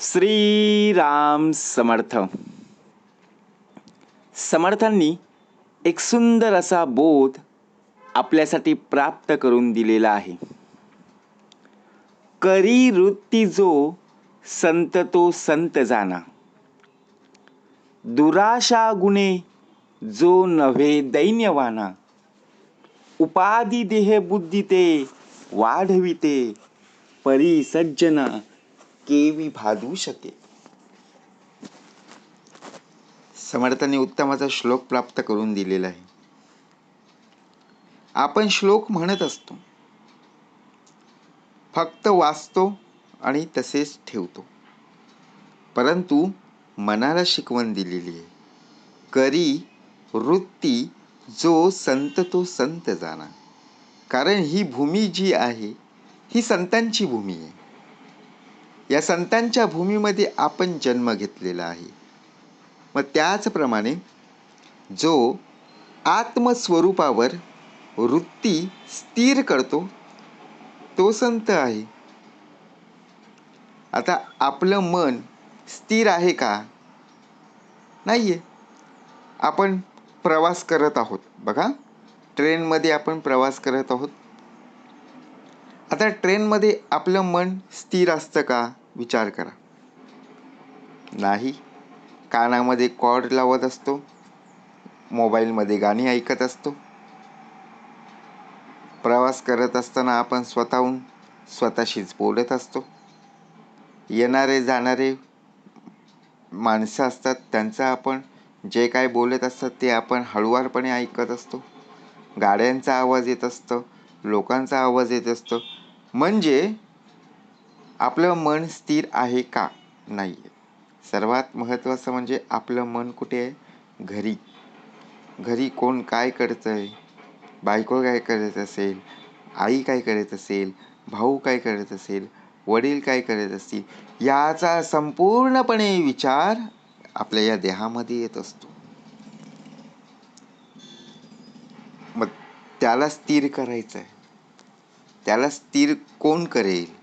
श्रीराम समर्थ. समर्थांनी एक सुंदर असा बोध आपल्यासाठी प्राप्त करून दिलेला आहे. करी वृत्ती जो संत तो संत जाना. दुराशा गुणे जो नव्हे दैन्यवाना. उपाधी देह बुद्धी ते वाढविते परी केवी भादू शके. समर्थाने उत्तमाचा श्लोक प्राप्त करून दिलेला आहे. आपण श्लोक म्हणत असतो. फक्त वाचतो आणि तसेच ठेवतो. परंतु मनाला शिकवण दिलेली आहे. करी वृत्ती जो संत तो संत जाणार कारण ही भूमी जी आहे ही संतांची भूमी आहे. या संतांच्या भूमीमध्ये आपण जन्म घेतलेला आहे. मग त्याचप्रमाणे जो आत्मस्वरूपावर वृत्ती स्थिर करतो तो संत आहे. आता आपलं मन स्थिर आहे का? नाही आहे आपण प्रवास करत आहोत. बघा ट्रेनमध्ये आपण प्रवास करत आहोत. आता ट्रेनमध्ये आपलं मन स्थिर असतं का? विचार करा. नाही. कानामध्ये कॉर्ड लावत असतो. मोबाईलमध्ये गाणी ऐकत असतो. प्रवास करत असताना आपण स्वतःहून स्वतःशीच बोलत असतो. येणारे जाणारे माणसं असतात. त्यांचं आपण जे काय बोलत असतात ते आपण हळुवारपणे ऐकत असतो. गाड्यांचा आवाज येत असतो. लोकांचा आवाज येत असतो. म्हणजे आपलं मन स्थिर आहे का? नाही आहे सर्वात महत्त्वाचं म्हणजे आपलं मन कुठे आहे? घरी. घरी कोण काय करतं आहे? बायको काय करत असेल? आई काय करत असेल? भाऊ काय करत असेल? वडील काय करत असतील? याचा संपूर्णपणे विचार आपल्या या देहामध्ये येत असतो. मग त्याला स्थिर करायचं आहे त्याला स्थिर कोण करेल?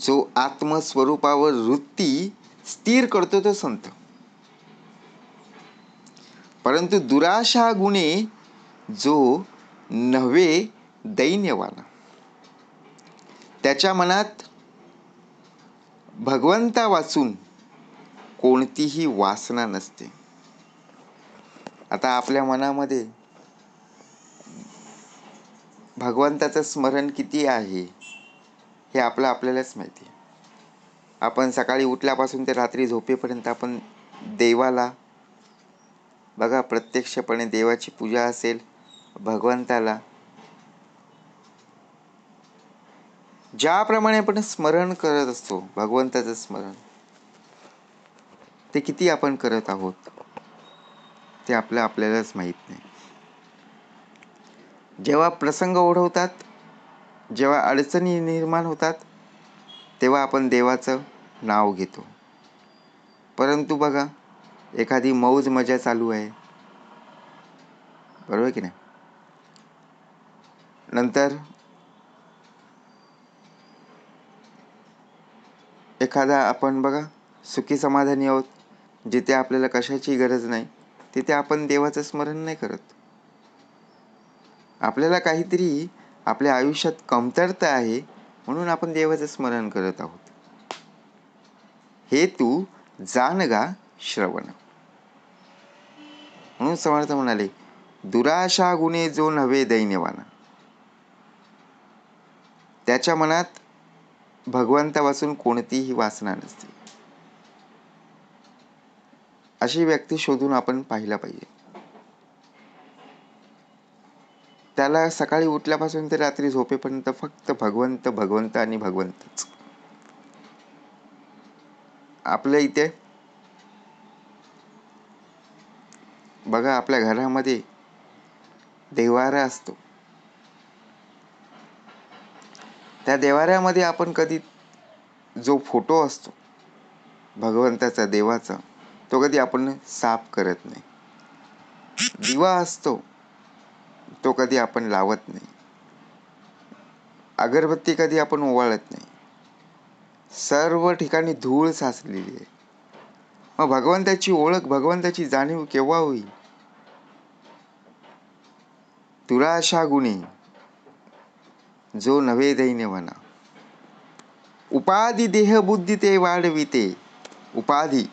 जो आत्मस्वरूपावर वृत्ती स्थिर करतो तो संत. परंतु दुराशा गुणे जो नव्हे दैन्यवाला त्याच्या मनात भगवंता वाचून कोणतीही वासना नसते. आता आपल्या मनामध्ये भगवंताचं स्मरण किती आहे हे आपलं आपल्यालाच माहिती आहे. आपण सकाळी उठल्यापासून ते रात्री झोपेपर्यंत आपण देवाला बघा प्रत्यक्षपणे देवाची पूजा असेल भगवंताला ज्याप्रमाणे आपण स्मरण करत असतो भगवंताचं स्मरण ते किती आपण करत आहोत? ते आपलं आपल्यालाच माहीत नाही. जेव्हा प्रसंग ओढवतात जेव्हा अडचणी निर्माण होतात तेव्हा आपण देवाचं नाव घेतो. परंतु बघा एखादी मौज मजा चालू आहे. बरोबर की नाही? नंतर एखादा आपण बघा सुखी समाधानी आहोत जिथे आपल्याला कशाची गरज नाही तिथे आपण देवाचं स्मरण नाही करत. आपल्याला काहीतरी आपल्या आयुष्यात कमतरता आहे म्हणून आपण देवाचं स्मरण करत आहोत. हे तू जानगा श्रवण. म्हणून समर्थ म्हणाले दुराशा गुणे जो नव्हे दैन्यवाना. त्याच्या मनात भगवंतापासून कोणतीही वासना नसते. अशी व्यक्ती शोधून आपण पाहिला पाहिजे. त्याला सकाळी उठल्यापासून ते रात्री झोपेपर्यंत फक्त भगवंत भगवंत आणि भगवंतच. आपल्या इथे बघा आपल्या घरामध्ये देवारा असतो. त्या देवाऱ्यामध्ये आपण कधी जो फोटो असतो भगवंताचा देवाचा तो कधी आपण साफ करत नाही. दिवा असतो तो कधी आपण लावत नाही. अगरबत्ती कधी आपण ओवाळत नाही. सर्व ठिकाणी धूळ साचलेली आहे. मग भगवंताची ओळख भगवंताची जाणीव केव्हा होईल? तुला अशा गुणी जो नवे म्हणा. उपाधी देहबुद्धी ते वाढविते. उपाधी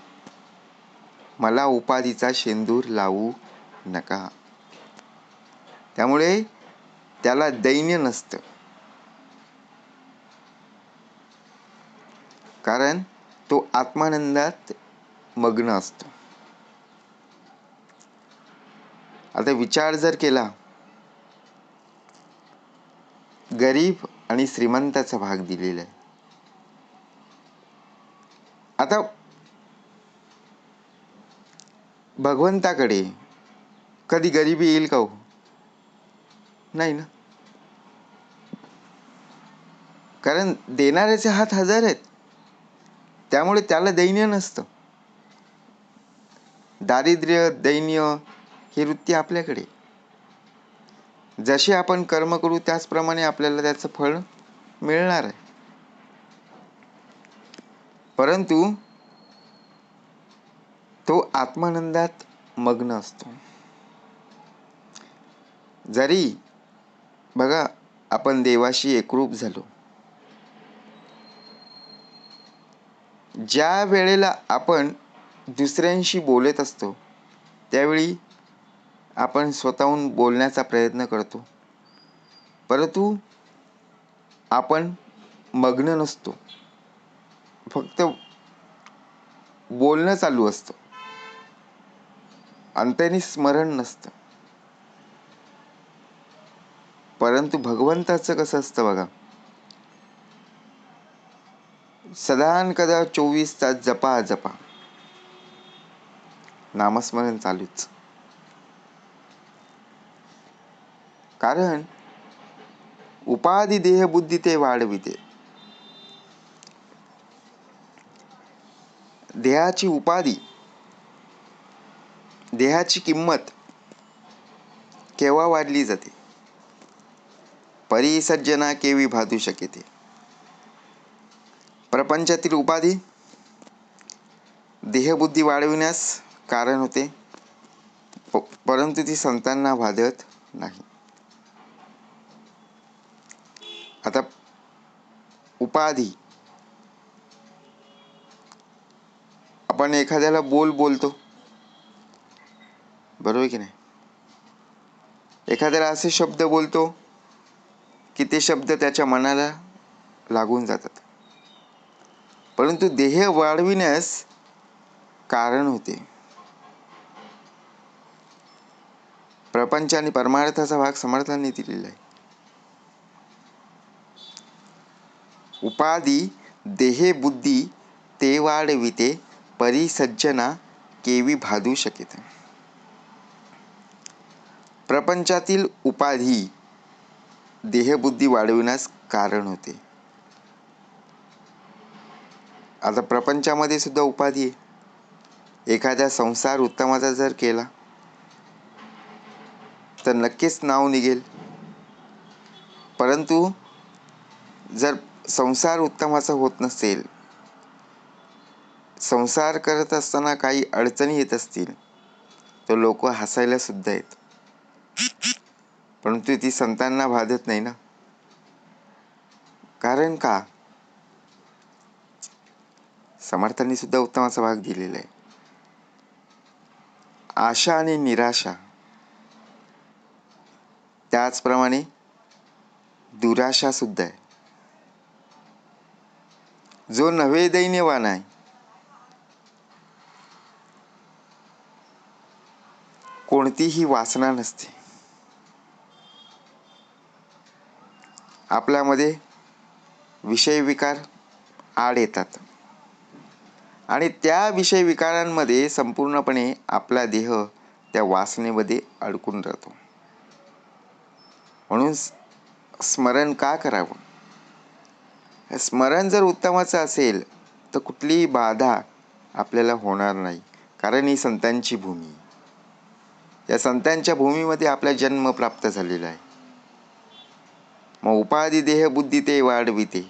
मला उपाधीचा शेंदूर लावू नका. त्यामुळे त्याला दैन्य नसतं. कारण तो आत्मानंदात मग्न असतो. आता विचार जर केला गरीब आणि श्रीमंताचा भाग दिलेला आहे. आता भगवंताकडे. कधी गरिबी येईल का हो? नाही ना. कारण देणाऱ्याचे हात हजार आहेत. त्यामुळे त्याला दैन्य नसतं. दारिद्र्य दैन्य ही वृत्ती आपल्याकडे. जसे आपण कर्म करू त्याचप्रमाणे आपल्याला त्याचं फळ मिळणार आहे. परंतु तो आत्मानंदात मग्न असतो. जरी बघा आपण देवाशी एकरूप झालो. ज्या वेळेला आपण दुसऱ्यांशी बोलत असतो त्यावेळी आपण स्वतःहून बोलण्याचा प्रयत्न करतो. परंतु आपण मग्न नसतो. फक्त बोलणं चालू असतं. अंतनी स्मरण नसतं. परंतु भगवंताचं कसं असतं बघा. सदान कदा चोवीस तास जपा जपा. नामस्मरण चालूच. कारण उपाधी देह बुद्धी ते वाढविते. देहाची उपाधी देहाची किंमत केव्हा वाढली जाते? परिसज्जना केवी भादू शकेते? प्रपंचातील उपाधी? देहबुद्धी वाढविण्यास कारण होते प- परंतु ती संतांना बाधत नाही. आता उपाधी. आपण एखाद्याला बोल बोलतो. बरोबर की नाही? एखाद्याला असे शब्द बोलतो की ते शब्द त्याच्या मनाला लागून जातात. परंतु देह वाढविण्यास कारण होते. प्रपंच आणि परमार्थाचा भाग समर्थांनी दिलेला आहे. उपाधी देहे बुद्धी ते वाढविते परिसज्जना केवी भादू शकेत. प्रपंचातील उपाधी देहबुद्धी वाढविण्यास कारण होते. आता प्रपंचामध्ये सुद्धा उपाधी आहे. एखाद्या संसार उत्तमाचा जर केला तर नक्कीच नाव निघेल. परंतु जर संसार उत्तमाचा होत नसेल संसार करत असताना काही अडचणी येत असतील तर लोक हसायला सुद्धा येत परंतु ती संतांना बाधत नाही ना. कारण का? समर्थांनी सुद्धा उत्तमाचा भाग दिलेला आहे. आशा आणि निराशा. त्याचप्रमाणे दुराशा सुद्धा आहे. जो नवे दैन्यवान आहे. कोणतीही वासना नसते. आपल्यामध्ये विषय विकार आड येतात. आणि त्या विषय विकारांमध्ये संपूर्णपणे आपला देह त्या वासनेमध्ये अडकून राहतो. म्हणून स्मरण का करावं? स्मरण जर उत्तमाचं असेल तर कुठलीही बाधा आपल्याला होणार नाही कारण ही संतांची भूमी. या संतांच्या भूमीमध्ये आपला जन्म प्राप्त झालेला आहे. मग उपाधी देहबुद्धी ते वाढविते.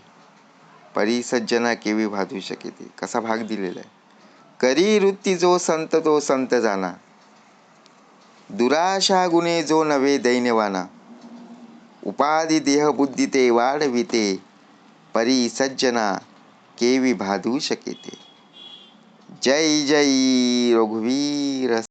परिसज्जना केवी भाधू शकेते. कसा भाग दिलेला आहे करी वृत्ती जो संत तो संत जाना. दुराशा गुणे जो नवे दैन्यवाना. उपाधी देहबुद्धी ते वाढविते. परिसज्जना केवी भाधू शकेते. जय जय रघुवीर